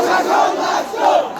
শাসন